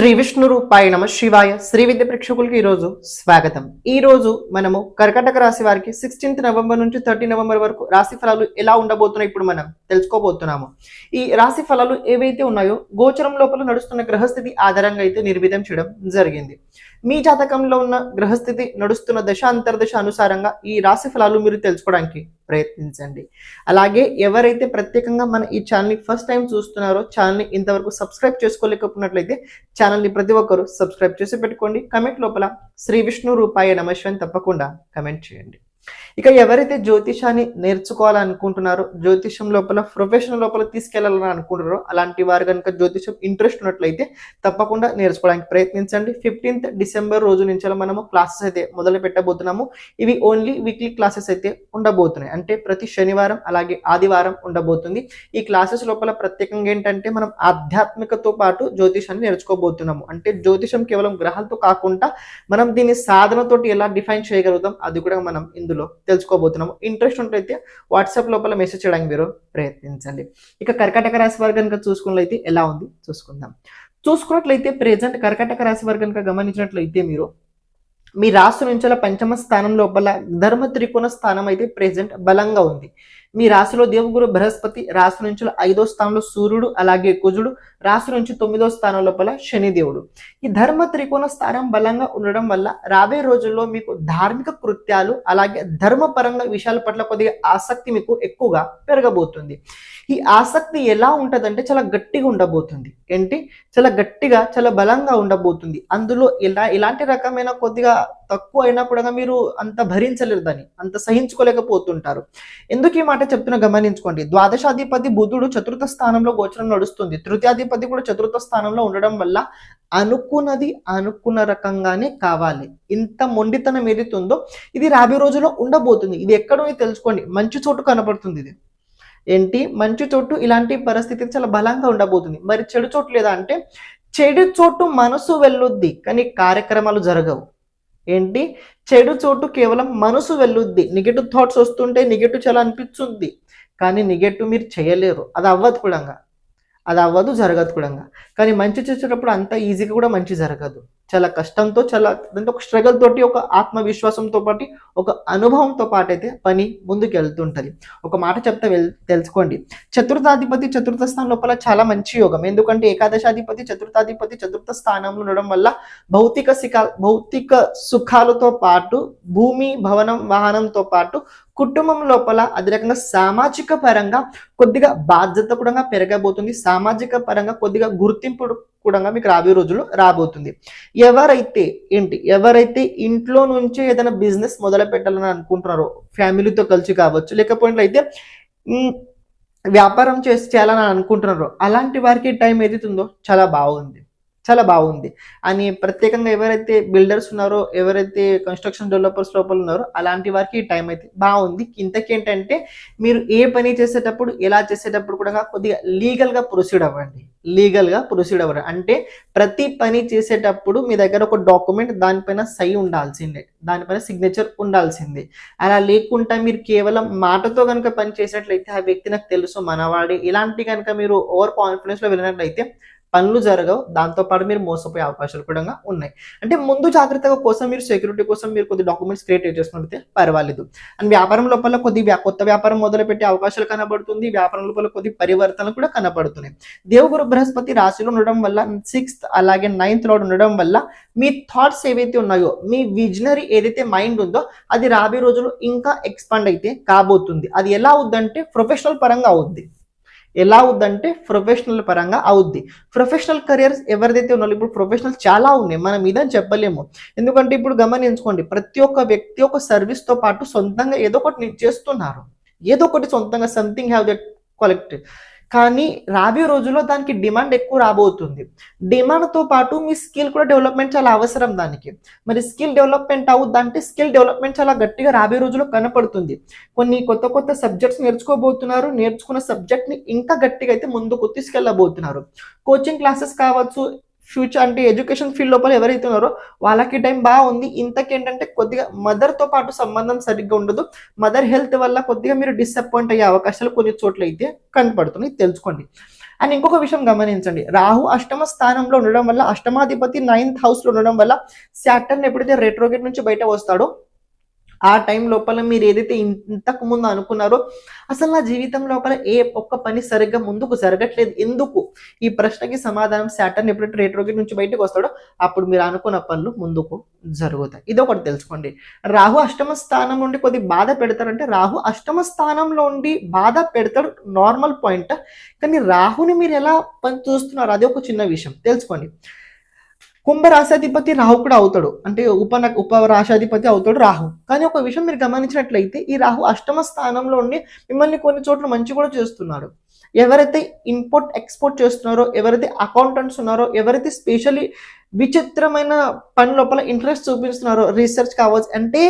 శ్రీ విష్ణు రూపాయ నమ శివాయ. శ్రీ విద్య ప్రేక్షకులకి ఈరోజు స్వాగతం. ఈ రోజు మనము కర్కటక రాశి వారికి సిక్స్టీన్త్ నవంబర్ నుంచి థర్టీ నవంబర్ వరకు రాశి ఫలాలు ఎలా ఉండబోతున్నాయి ఇప్పుడు మనం తెలుసుకోబోతున్నాము. ఈ రాశి ఫలాలు ఏవైతే ఉన్నాయో గోచరం లోపల నడుస్తున్న గ్రహస్థితి ఆధారంగా అయితే నిర్విధం చేయడం జరిగింది. మీ జాతకంలో ఉన్న గ్రహస్థితి నడుస్తున్న దశ అంతర్దశ అనుసారంగా ఈ రాశి ఫలాలు మీరు తెలుసుకోవడానికి ప్రయత్నించండి. అలాగే ఎవరైతే ప్రత్యేకంగా మన ఈ ఛానల్ని ఫస్ట్ టైం చూస్తున్నారో ఛానల్ని ఇంతవరకు సబ్స్క్రైబ్ చేసుకోలేకపోయినట్లయితే ఛానల్ని ప్రతి ఒక్కరు సబ్స్క్రైబ్ చేసి పెట్టుకోండి. కమెంట్ లోపల శ్రీ విష్ణు రూపాయ నమస్వం తప్పకుండా కమెంట్ చేయండి. ఇక ఎవరైతే జ్యోతిషాన్ని నేర్చుకోవాలనుకుంటున్నారో జ్యోతిషం లోపల ప్రొఫెషన్ లోపల తీసుకెళ్ళాలని అనుకుంటున్నారో అలాంటి వారు కనుక జ్యోతిషం ఇంట్రెస్ట్ ఉన్నట్లయితే తప్పకుండా నేర్చుకోవడానికి ప్రయత్నించండి. ఫిఫ్టీన్త్ డిసెంబర్ రోజు నుంచి మనము క్లాసెస్ అయితే మొదలు పెట్టబోతున్నాము ఇవి ఓన్లీ వీక్లీ క్లాసెస్ అయితే ఉండబోతున్నాయి. అంటే ప్రతి శనివారం అలాగే ఆదివారం ఉండబోతుంది. ఈ క్లాసెస్ లోపల ప్రత్యేకంగా ఏంటంటే మనం ఆధ్యాత్మికతో పాటు జ్యోతిషాన్ని నేర్చుకోబోతున్నాము. అంటే జ్యోతిషం కేవలం గ్రహాలతో కాకుండా మనం దీన్ని సాధనతోటి ఎలా డిఫైన్ చేయగలుగుతాం అది కూడా మనం ఇందులో తెలుసుకోబోతున్నాము. ఇంట్రెస్ట్ ఉంటే వాట్సాప్ లోపల మెసేజ్ చేయడానికి మీరు ప్రయత్నించండి. ఇక కర్కాటక రాశి వారు కనుక చూసుకున్నట్లయితే ఎలా ఉంది? చూసుకుందాం. చూసుకున్నట్లయితే ప్రెజెంట్ కర్కాటక రాశి వారు కనుక గమనించినట్లయితే మీరు మీ రాశి నుంచి పంచమ స్థానం లోపల ధర్మ త్రికోణ స్థానం అయితే ప్రెజెంట్ బలంగా ఉంది. మీ రాశిలో దేవగురు బృహస్పతి రాశి నుంచి ఐదో స్థానంలో సూర్యుడు అలాగే కుజుడు రాశి నుంచి తొమ్మిదో స్థానం లోపల శనిదేవుడు ఈ ధర్మ త్రికోణ స్థానం బలంగా ఉండడం వల్ల రాబోయే రోజుల్లో మీకు ధార్మిక కృత్యాలు అలాగే ధర్మపరంగా విషయాల పట్ల కొద్దిగా ఆసక్తి మీకు ఎక్కువగా పెరగబోతుంది. ఈ ఆసక్తి ఎలా ఉంటుందంటే చాలా గట్టిగా ఉండబోతుంది. ఏంటి? చాలా గట్టిగా చాలా బలంగా ఉండబోతుంది. అందులో ఎలా ఎలాంటి రకమైన కొద్దిగా తక్కువ అయినా కూడా మీరు అంత భరించలేరు దాన్ని అంత సహించుకోలేకపోతుంటారు. ఎందుకు ఈ మాట చెప్తున్నా గమనించుకోండి. ద్వాదశాధిపతి బుధుడు చతుర్థ స్థానంలో గోచరం నడుస్తుంది. తృతీయాధిపతి కూడా చతుర్థ స్థానంలో ఉండడం వల్ల అనుకున్నది అనుకున్న రకంగానే కావాలి. ఇంత మొండితనం ఏదైతుందో ఇది రాబోయే రోజుల్లో ఉండబోతుంది. ఇది ఎక్కడో తెలుసుకోండి. మంచి చోటు కనపడుతుంది ఇది. ఏంటి? మంచి చోటు ఇలాంటి పరిస్థితి చాలా బలంగా ఉండబోతుంది. మరి చెడు చోటు లేదా అంటే చెడు చోటు మనసు వెళ్ళుద్ది కానీ కార్యక్రమాలు జరగవు. ఏంటి? చెడు చోటు కేవలం మనసు వెళ్ళుద్ది. నెగిటివ్ థాట్స్ వస్తుంటే నెగిటివ్ చాలా అనిపిస్తుంది. కానీ నెగిటివ్ మీరు చేయలేరు. అది అవ్వదు కూడా అది అవ్వదు జరగదు కూడా కానీ మంచి చేసేటప్పుడు అంత ఈజీగా కూడా మంచి జరగదు. చాలా కష్టంతో చాలా అంటే ఒక స్ట్రగల్ తోటి ఒక ఆత్మవిశ్వాసంతో పాటు ఒక అనుభవంతో పాటు అయితే పని ముందుకు వెళ్తుంటుంది ఒక మాట చెప్తే వెల్ తెలుసుకోండి. చతుర్థాధిపతి చతుర్థ స్థానం లోపల చాలా మంచి యోగం. ఎందుకంటే ఏకాదశాధిపతి చతుర్థాధిపతి చతుర్థ స్థానంలో ఉండడం వల్ల భౌతిక శిఖా భౌతిక సుఖాలతో పాటు భూమి భవనం వాహనంతో పాటు కుటుంబం లోపల అదే రకంగా సామాజిక పరంగా కొద్దిగా బాధ్యత కూడా పెరగబోతుంది. సామాజిక పరంగా కొద్దిగా గుర్తింపు కూడా మీకు రాబోయే రోజుల్లో రాబోతుంది. ఎవరైతే ఏంటి? ఎవరైతే ఇంట్లో నుంచే ఏదైనా బిజినెస్ మొదలు పెట్టాలని అనుకుంటున్నారో ఫ్యామిలీతో కలిసి కావచ్చు లేకపోయినట్లయితే అయితే వ్యాపారం చేసి చేయాలని అనుకుంటున్నారో అలాంటి వారికి టైం ఏదైతుందో చాలా బాగుంది. చాలా బాగుంది. అని ప్రత్యేకంగా ఎవరైతే బిల్డర్స్ ఉన్నారో ఎవరైతే కన్స్ట్రక్షన్ డెవలపర్స్ లోపల ఉన్నారో అలాంటి వారికి ఈ టైం అయితే బాగుంది. ఇంతకేంటంటే మీరు ఏ పని చేసేటప్పుడు ఎలా చేసేటప్పుడు కూడా కొద్దిగా లీగల్గా ప్రొసీడ్ అవ్వండి. లీగల్గా ప్రొసీడ్ అవ్వండి. అంటే ప్రతి పని చేసేటప్పుడు మీ దగ్గర ఒక డాక్యుమెంట్ దానిపైన సై ఉండాల్సిందే. దానిపైన సిగ్నేచర్ ఉండాల్సిందే. అలా లేకుండా మీరు కేవలం మాటతో కనుక పని చేసినట్లయితే ఆ వ్యక్తి నాకు తెలుసు మనవాడి. ఇలాంటి కనుక మీరు ఓవర్ కాన్ఫిడెన్స్లో వెళ్ళినట్లయితే పనులు జరగవు. దాంతోపాటు మీరు మోసపోయే అవకాశాలు కూడా ఉన్నాయి. అంటే ముందు జాగ్రత్తగా కోసం మీరు సెక్యూరిటీ కోసం మీరు కొద్ది డాక్యుమెంట్స్ క్రియేట్ చేసుకుంటే పర్వాలేదు. అండ్ వ్యాపారం లోపల కొద్ది కొత్త వ్యాపారం మొదలుపెట్టే అవకాశాలు కనబడుతుంది. వ్యాపారం లోపల కొద్ది పరివర్తనలు కూడా కనబడుతున్నాయి. దేవుగురు బృహస్పతి రాశిలో ఉండడం వల్ల సిక్స్త్ అలాగే నైన్త్లో ఉండడం వల్ల మీ థాట్స్ ఏవైతే ఉన్నాయో మీ విజనరీ ఏదైతే మైండ్ ఉందో అది రాబోయే రోజుల్లో ఇంకా ఎక్స్పాండ్ అయితే కాబోతుంది. అది ఎలా అవుద్దంటే ప్రొఫెషనల్ పరంగా అవుద్ది. ఎలా అవుద్దంటే ప్రొఫెషనల్ పరంగా అవుద్ది. ప్రొఫెషనల్ కెరియర్స్ ఎవరిదైతే ఉన్నారో ఇప్పుడు ప్రొఫెషనల్ చాలా ఉన్నాయి మనం ఇదని చెప్పలేము. ఎందుకంటే ఇప్పుడు గమనించుకోండి ప్రతి ఒక్క వ్యక్తి ఒక సర్వీస్తో పాటు సొంతంగా ఏదో ఒకటి చేస్తున్నారు. ఏదో ఒకటి సొంతంగా సంథింగ్ హ్యావ్ దట్ కలెక్ట్ కానీ రాబోయే రోజుల్లో దానికి డిమాండ్ ఎక్కువ రాబోతుంది. డిమాండ్తో పాటు మీ స్కిల్ కూడా డెవలప్మెంట్ చాలా అవసరం దానికి. మరి స్కిల్ డెవలప్మెంట్ అవుద్దంటే స్కిల్ డెవలప్మెంట్ చాలా గట్టిగా రాబోయే రోజుల్లో కనపడుతుంది. కొన్ని కొత్త కొత్త సబ్జెక్ట్స్ నేర్చుకోబోతున్నారు నేర్చుకున్న సబ్జెక్ట్ని ఇంకా గట్టిగా అయితే ముందుకు తీసుకెళ్ళబోతున్నారు. కోచింగ్ క్లాసెస్ కావచ్చు ఫ్యూచర్ అంటే ఎడ్యుకేషన్ ఫీల్డ్ లోపల ఎవరైతే ఉన్నారో వాళ్ళకి టైం బాగుంది ఇంతకేంటంటే కొద్దిగా మదర్తో పాటు సంబంధం సరిగ్గా ఉండదు. మదర్ హెల్త్ వల్ల కొద్దిగా మీరు డిసప్పాయింట్ అయ్యే అవకాశాలు కొన్ని చోట్ల అయితే కనపడుతున్నాయి. తెలుసుకోండి. అండ్ ఇంకొక విషయం గమనించండి. రాహు అష్టమ స్థానంలో ఉండడం వల్ల అష్టమాధిపతి నైన్త్ హౌస్లో ఉండడం వల్ల శాటర్న్ ఎప్పుడైతే రెట్రోగేట్ నుంచి బయట వస్తాడో ఆ టైం లోపల మీరు ఏదైతే ఇంతకు ముందు అనుకున్నారో అసలు నా జీవితం లోపల ఏ ఒక్క పని సరిగ్గా ముందుకు జరగట్లేదు. ఎందుకు? ఈ ప్రశ్నకి సమాధానం సాటర్న్ ఎప్పుడైతే రెట్రోగేట్ నుంచి బయటకు వస్తాడో అప్పుడు మీరు అనుకున్న పనులు ముందుకు జరుగుతాయి. ఇది ఒకటి తెలుసుకోండి. రాహు అష్టమ స్థానం నుండి కొద్ది బాధ పెడతారంటే రాహు అష్టమ స్థానంలో ఉండి బాధ పెడతాడు నార్మల్ పాయింట్ కానీ రాహుని మీరు ఎలా పని చూస్తున్నారు? అది ఒక చిన్న విషయం. తెలుసుకోండి. కుంభ రాశాధిపతి రాహు కూడా అవుతాడు. అంటే ఉప ఉపరాశాధిపతి అవుతాడు రాహు. కానీ ఒక విషయం మీరు గమనించినట్లయితే ఈ రాహు అష్టమ స్థానంలో ఉండి మిమ్మల్ని కొన్ని చోట్ల మంచి కూడా చేస్తున్నాడు. ఎవరైతే ఇంపోర్ట్ ఎక్స్పోర్ట్ చేస్తున్నారో ఎవరైతే అకౌంటెంట్స్ ఉన్నారో ఎవరైతే స్పెషల్లీ విచిత్రమైన పని లోపల ఇంట్రెస్ట్ చూపిస్తున్నారో రీసెర్చ్ కావచ్చు అంటే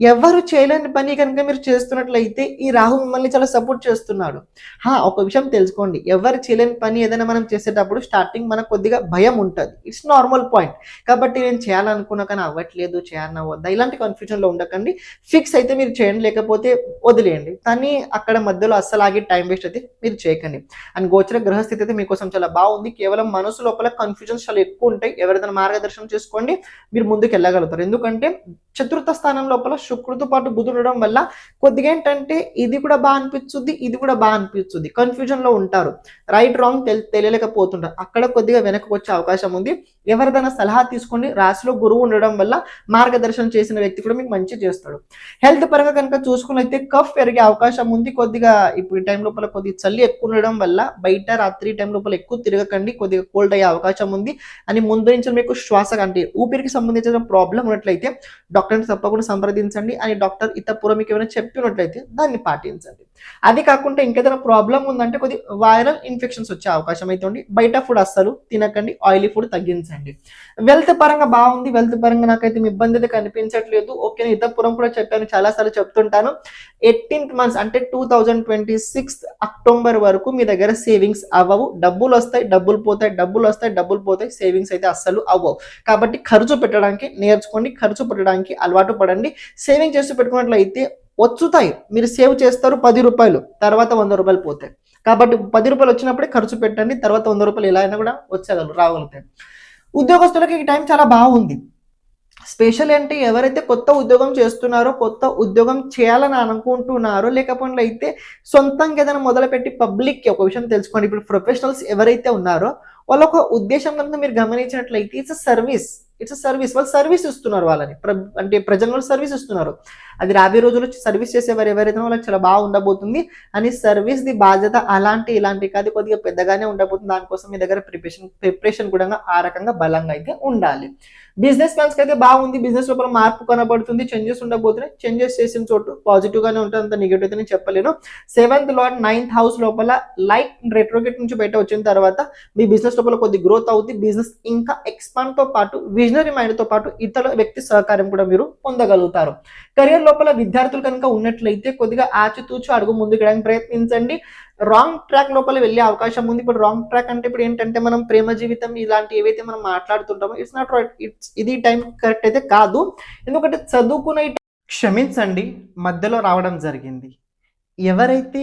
ఎవరు చేయలేని పని కనుక మీరు చేస్తున్నట్లయితే ఈ రాహు మిమ్మల్ని చాలా సపోర్ట్ చేస్తున్నాడు. హా ఒక విషయం తెలుసుకోండి. ఎవరు చేయలేని పని ఏదైనా మనం చేసేటప్పుడు స్టార్టింగ్ మనకు కొద్దిగా భయం ఉంటుంది. ఇట్స్ నార్మల్ పాయింట్ కాబట్టి నేను చేయాలనుకున్నా కానీ అవ్వట్లేదు చేయాలన్నా వద్దా? ఇలాంటి కన్ఫ్యూజన్లో ఉండకండి. ఫిక్స్ అయితే మీరు చేయండి లేకపోతే వదిలేయండి. కానీ అక్కడ మధ్యలో అస్సలు ఆగి టైం వేస్ట్ అయితే మీరు చేయకండి. అండ్ గోచర గ్రహస్థితి అయితే మీకోసం చాలా బాగుంది. కేవలం మనసు లోపల కన్ఫ్యూజన్స్ చాలా ఎక్కువ ఉంటాయి. ఎవరిదైనా మార్గదర్శనం చేసుకోండి. మీరు ముందుకు వెళ్ళగలుగుతారు. ఎందుకంటే చతుర్థ స్థానం లోపల శుక్రుడితో పాటు బుధుడు ఉండడం వల్ల కొద్దిగా ఏంటంటే ఇది కూడా బాగా అనిపిస్తుంది ఇది కూడా బాగా అనిపిస్తుంది. కన్ఫ్యూజన్లో ఉంటారు. రైట్ రాంగ్ తెలి తెలియలేకపోతుంటారు. అక్కడ కొద్దిగా వెనక్కి వచ్చే అవకాశం ఉంది. ఎవరిదైనా సలహా తీసుకొని రాశిలో గురువు ఉండడం వల్ల మార్గదర్శనం చేసిన వ్యక్తి కూడా మీకు మంచి చేస్తాడు. హెల్త్ పరంగా కనుక చూసుకున్నైతే కఫ్ పెరిగే అవకాశం ఉంది. కొద్దిగా ఇప్పుడు ఈ టైం లోపల కొద్దిగా చలి ఎక్కువ ఉండడం వల్ల బయట రాత్రి టైం లోపల ఎక్కువ తిరగకండి. కొద్దిగా కోల్డ్ అయ్యే అవకాశం ఉంది. అని ముందు నుంచి మీకు శ్వాస అంటే ఊపిరికి సంబంధించిన ప్రాబ్లం ఉన్నట్లయితే డాక్టర్ డాక్టర్ని తప్పకుండా సంప్రదించండి అని డాక్టర్ ఇతపూర్వం మీకు ఏమైనా చెప్పినట్లయితే దాన్ని పాటించండి. అది కాకుండా ఇంకేదైనా ప్రాబ్లం ఉందంటే కొద్ది వైరల్ ఇన్ఫెక్షన్స్ వచ్చే అవకాశం అయితే ఉంది. బయట ఫుడ్ అస్సలు తినకండి ఆయిలీ ఫుడ్ తగ్గించండి. వెల్త్ పరంగా బాగుంది వెల్త్ పరంగా నాకైతే మీ ఇబ్బంది అయితే కనిపించట్లేదు. ఓకే నేను ఇతపురం కూడా చెప్పాను చాలా సార్లు చెప్తుంటాను. ఎయిటీన్త్ మంత్స్ అంటే two thousand twenty sixth October వరకు మీ దగ్గర సేవింగ్స్ అవ్వవు. డబ్బులు వస్తాయి డబ్బులు పోతాయి డబ్బులు వస్తాయి డబ్బులు పోతాయి సేవింగ్స్ అయితే అస్సలు అవ్వవు. కాబట్టి ఖర్చు పెట్టడానికి నేర్చుకోండి ఖర్చు పెట్టడానికి అలవాటు పడండి. సేవింగ్ చేసి పెట్టుకున్నట్లయితే వచ్చుతాయి మీరు సేవ్ చేస్తారు పది రూపాయలు తర్వాత వంద రూపాయలు పోతాయి. కాబట్టి పది రూపాయలు వచ్చినప్పుడే ఖర్చు పెట్టండి తర్వాత వంద రూపాయలు ఎలా అయినా కూడా వచ్చేగలరు రాగలుగుతాయి. ఉద్యోగస్తులకి ఈ టైం చాలా బాగుంది. స్పెషల్ అంటే ఎవరైతే కొత్త ఉద్యోగం చేస్తున్నారో కొత్త ఉద్యోగం చేయాలని అనుకుంటున్నారో లేకపోతే అయితే సొంతంగా ఏదైనా మొదలుపెట్టి పబ్లిక్కి ఒక విషయం తెలుసుకోండి. ఇప్పుడు ప్రొఫెషనల్స్ ఎవరైతే ఉన్నారో వాళ్ళ ఒక ఉద్దేశం కనుక మీరు గమనించినట్లయితే ఇట్స్ సర్వీస్. ఇట్స్ సర్వీస్ వాళ్ళు సర్వీస్ ఇస్తున్నారు వాళ్ళని. ప్ర- అంటే ప్రజలు సర్వీస్ ఇస్తున్నారు. అది రాబోయే రోజుల్లో సర్వీస్ చేసేవారు ఎవరైతే వాళ్ళకి చాలా బాగా ఉండబోతుంది. అని సర్వీస్ ది బాధ్యత అలాంటి ఇలాంటి కాదు. కొద్దిగా పెద్దగానే ఉండబోతుంది. దానికోసం మీ దగ్గర ప్రిపరేషన్ ప్రిపరేషన్ కూడా ఆ రకంగా బలంగా అయితే ఉండాలి. బిజినెస్ మ్యాన్స్ అయితే బాగుంది. బిజినెస్ లోపల మార్పు కనబడుతుంది. చేంజెస్ ఉండబోతున్నాయి. చేంజెస్ చేసిన చోటు పాజిటివ్ గానే ఉంటుంది. అంత నెగిటివ్ అయితే నేను చెప్పలేను. సెవెంత్ లార్డ్ నైన్త్ హౌస్ లోపల లైట్ రెట్రోగేట్ నుంచి బయట వచ్చిన తర్వాత మీ బిజినెస్ లోపల కొద్ది గ్రోత్ అవుతుంది బిజినెస్ ఇంకా ఎక్స్పాండ్తో పాటు విజనరీ మైండ్తో పాటు ఇతర వ్యక్తి సహకారం కూడా మీరు పొందగలుగుతారు. కెరియర్ లోపల విద్యార్థులు కనుక ఉన్నట్లయితే కొద్దిగా ఆచితూచి అడుగు ముందుకు ప్రయత్నించండి. రాంగ్ ట్రాక్ లోపల వెళ్ళే అవకాశం ఉంది. ఇప్పుడు రాంగ్ ట్రాక్ అంటే ఇప్పుడు ఏంటంటే మనం ప్రేమ జీవితం ఇలాంటి ఏవైతే మనం మాట్లాడుతుంటామో ఇట్స్ నాట్ రైట్ ఇట్స్ ఇది టైం కరెక్ట్ అయితే కాదు. ఎందుకంటే చదువుకునే క్షమించండి మధ్యలో రావడం జరిగింది. ఎవరైతే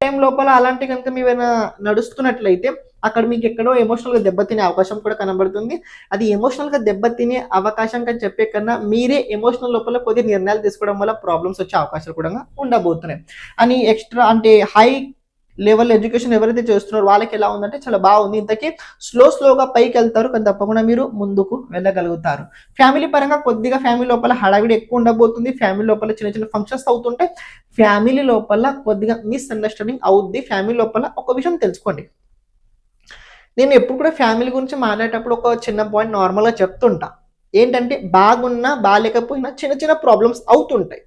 టైం లోపల అలాంటి కనుక మీరు నడుస్తున్నట్లయితే అక్కడ మీకు ఎక్కడో ఎమోషనల్గా దెబ్బతినే అవకాశం కూడా కనబడుతుంది. అది ఎమోషనల్గా దెబ్బతినే అవకాశం కానీ చెప్పే కన్నా మీరే ఎమోషనల్ లోపల కొద్ది నిర్ణయాలు తీసుకోవడం వల్ల ప్రాబ్లమ్స్ వచ్చే అవకాశాలు కూడా ఉండబోతున్నాయి. అని ఎక్స్ట్రా అంటే హై లెవెల్ ఎడ్యుకేషన్ ఎవరైతే చేస్తున్నారో వాళ్ళకి ఎలా ఉందంటే చాలా బాగుంది. ఇంతకీ స్లో స్లోగా పైకి వెళ్తారు కానీ తప్పకుండా మీరు ముందుకు వెళ్ళగలుగుతారు. ఫ్యామిలీ పరంగా కొద్దిగా ఫ్యామిలీ లోపల హడావిడి ఎక్కువ ఉండబోతుంది. ఫ్యామిలీ లోపల చిన్న చిన్న ఫంక్షన్స్ అవుతుంటే ఫ్యామిలీ లోపల కొద్దిగా మిస్అండర్స్టాండింగ్ అవుద్ది. ఫ్యామిలీ లోపల ఒక విషయం తెలుసుకోండి. నేను ఎప్పుడు కూడా ఫ్యామిలీ గురించి మాట్లాడేటప్పుడు ఒక చిన్న పాయింట్ నార్మల్గా చెప్తుంటా. ఏంటంటే బాగున్నా బాగాలేకపోయినా చిన్న చిన్న ప్రాబ్లమ్స్ అవుతుంటాయి.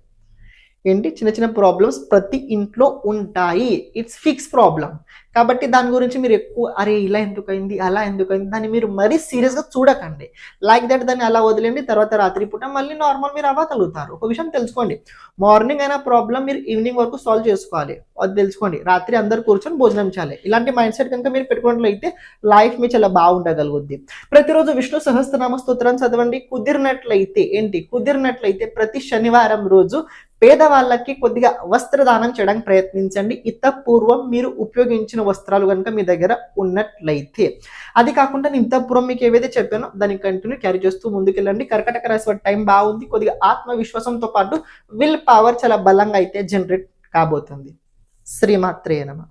ఏంటి? చిన్న చిన్న ప్రాబ్లమ్స్ ప్రతి ఇంట్లో ఉంటాయి. ఇట్స్ ఫిక్స్ ప్రాబ్లం కాబట్టి దాని గురించి మీరు ఎక్కువ అరే ఇలా ఎందుకైంది? అలా ఎందుకైంది? దాన్ని మీరు మరీ సీరియస్గా చూడకండి. లైక్ దట్ దాన్ని అలా వదిలేండి తర్వాత రాత్రి పూట మళ్ళీ నార్మల్ మీరు అవ్వగలుగుతారు. ఒక విషయం తెలుసుకోండి. మార్నింగ్ అయినా ప్రాబ్లం మీరు ఈవినింగ్ వరకు సాల్వ్ చేసుకోవాలి. అది తెలుసుకోండి. రాత్రి అందరు కూర్చొని భోజనం చేయాలి. ఇలాంటి మైండ్ సెట్ కనుక మీరు పెట్టుకున్నట్లయితే లైఫ్ మీ చాలా బాగుండగలుగుద్ది. ప్రతిరోజు విష్ణు సహస్రనామ స్తోత్రం చదవండి. కుదిరినట్లయితే ఏంటి? కుదిరినట్లయితే ప్రతి శనివారం రోజు పేదవాళ్ళకి కొద్దిగా వస్త్రదానం చేయడానికి ప్రయత్నించండి. ఇత పూర్వం మీరు ఉపయోగించిన వస్త్రాలు కనుక మీ దగ్గర ఉన్నట్లయితే. అది కాకుండా నేను ఇంత పూర్వం మీకు ఏవైతే చెప్పానో దాన్ని కంటిన్యూ క్యారీ చేస్తూ ముందుకెళ్ళండి. కర్కటక రాశి టైం బాగుంది. కొద్దిగా ఆత్మవిశ్వాసంతో పాటు విల్ పవర్ చాలా బలంగా అయితే జనరేట్ కాబోతుంది. శ్రీమాత్రే నమ.